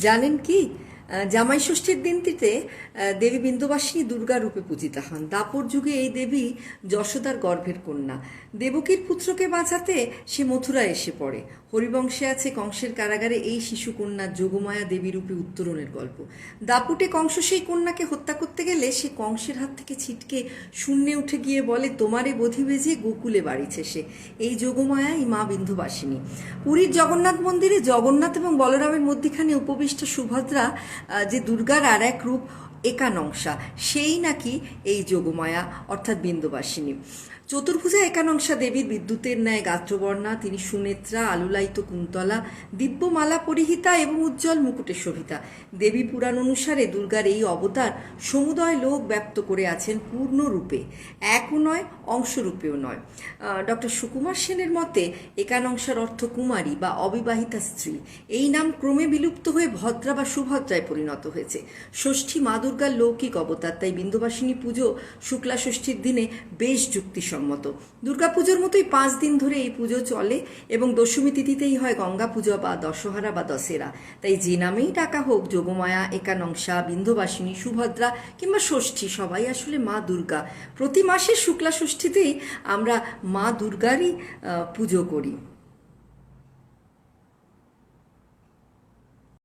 জানেন কি? জামাই ষষ্ঠীর দিনটিতে দেবী বিন্দুবাসিনী দুর্গা রূপে পূজিতা হন। দাপর যুগে এই দেবী যশোদার গর্ভের কন্যা। দেবকীর পুত্রকে বাঁচাতে সে মথুরা এসে পড়ে। হরিবংশে আছে কংসের কারাগারে এই শিশু কন্যা যোগমায়া দেবী রূপে উত্তরণের গল্প। দাপুটে কংস সেই কন্যাকে হত্যা করতে গেলে সে কংসের হাত থেকে ছিটকে শূন্যে উঠে গিয়ে বলে তোমারে বোধি বেজে গোকুলে বাড়িছে সে। এই যোগমায়াই মা বিন্ধুবাসিনী পুরীর জগন্নাথ মন্দিরে জগন্নাথ এবং বলরামের মধ্যিখানে উপবিষ্ট সুভদ্রা যে দুর্গার আর এক রূপ একানংসা সেই নাকি এই যোগমায়া, অর্থাৎ বিন্দুবাসিনী। চতুর্ভুজা একানংসা দেবীর বিদ্যুতের ন্যায় গাত্রবর্ণা, তিনি সুনেত্রা, আলুলায়িত কুন্তলা, দিব্যমালা পরিহিতা এবং উজ্জ্বল মুকুটে শোভিতা দেবী পুরাণ অনুসারে দুর্গার এই অবতার সমুদয় লোক ব্যক্ত করে আছেন পূর্ণরূপে একও নয়, অংশরূপেও নয়। ডক্টর সুকুমার সেনের মতে একানংসার অর্থ কুমারী বা অবিবাহিতা স্ত্রী। এই নাম ক্রমে বিলুপ্ত হয়ে ভদ্রা বা সুভদ্রায় পরিণত হয়েছে। ষষ্ঠী মা দুর্গার লৌকিক অবতার, তাই বিন্দুবাসিনী পুজো শুক্লা ষষ্ঠীর দিনে বেশ যুক্তিসম্মত। দুর্গাপুজোর মতোই পাঁচ দিন ধরে এই পুজো চলে এবং দশমী তিথিতেই হয় গঙ্গা পুজো বা দশহরা বা দশেরা। তাই যে নামেই ডাকা হোক, যোগমায়া, একানংসা বিন্ধুবাসিনী সুভদ্রা কিংবা ষষ্ঠী, সবাই আসলে মা দুর্গা। প্রতি মাসের শুক্লা ষষ্ঠীতেই আমরা মা দুর্গারই পুজো করি।